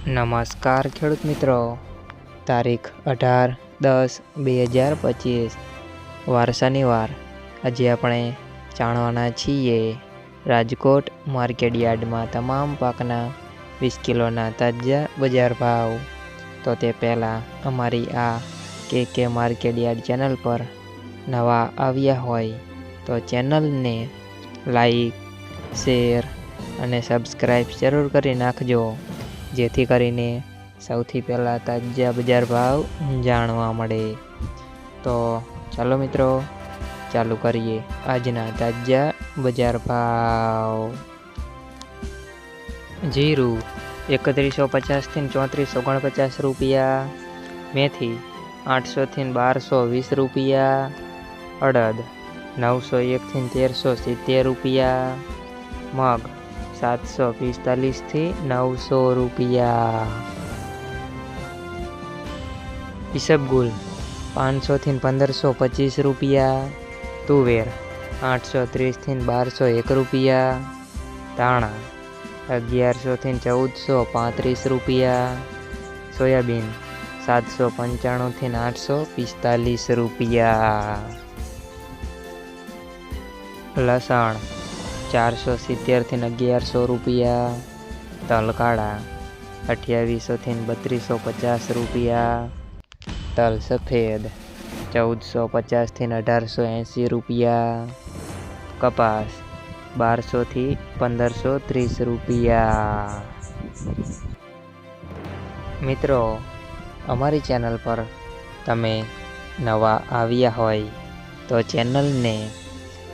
નમસ્કાર ખેડૂત મિત્રો. તારીખ અઢાર દસ બે હજાર પચીસ. વાર શનિવાર આજે આપણે જાણવાના છીએ રાજકોટ માર્કેટ યાર્ડમાં તમામ પાકના વીસ કિલોના તાજા બજાર ભાવ. તો તે પહેલાં અમારી આ કે કે માર્કેટ યાર્ડ ચેનલ પર નવા આવ્યા હોય તો ચેનલને લાઈક, શેર અને સબસ્ક્રાઈબ જરૂર કરી નાખજો. જેથી કરીને સૌથી પહેલાં તાજા બજાર ભાવ જાણવા મળે. તો ચાલો મિત્રો, ચાલુ કરીએ આજના તાજા બજાર ભાવ. જીરું એકત્રીસો પચાસથી ચોત્રીસ ઓગણપચાસ રૂપિયા, મેથી આઠસોથી બારસો વીસ રૂપિયા, અડદ નવસો એકથી તેરસો સિત્તેર રૂપિયા, મગ સાતસો પિસ્તાલીસથી નવસો રૂપિયા. ઈસબગુલ પાંચસોથી પંદરસો પચીસ રૂપિયા. તુવેર, આઠસો ત્રીસથી બારસો એક રૂપિયા. ધાણા, અગિયારસોથી ચૌદસો પાંત્રીસ રૂપિયા. સોયાબીન, સાતસો પંચાણુંથી આઠસો પિસ્તાલીસ રૂપિયા. લસણ ચારસો સિત્તેરથી અગિયારસો રૂપિયા. તલકાળા અઠ્યાવીસોથી બત્રીસો પચાસ રૂપિયા. તલ સફેદ, ચૌદસો પચાસથી અઢારસો એંસી રૂપિયા. કપાસ, બારસોથી પંદરસો ત્રીસ રૂપિયા. મિત્રો, અમારી ચેનલ પર તમે નવા આવ્યા હોય તો ચેનલને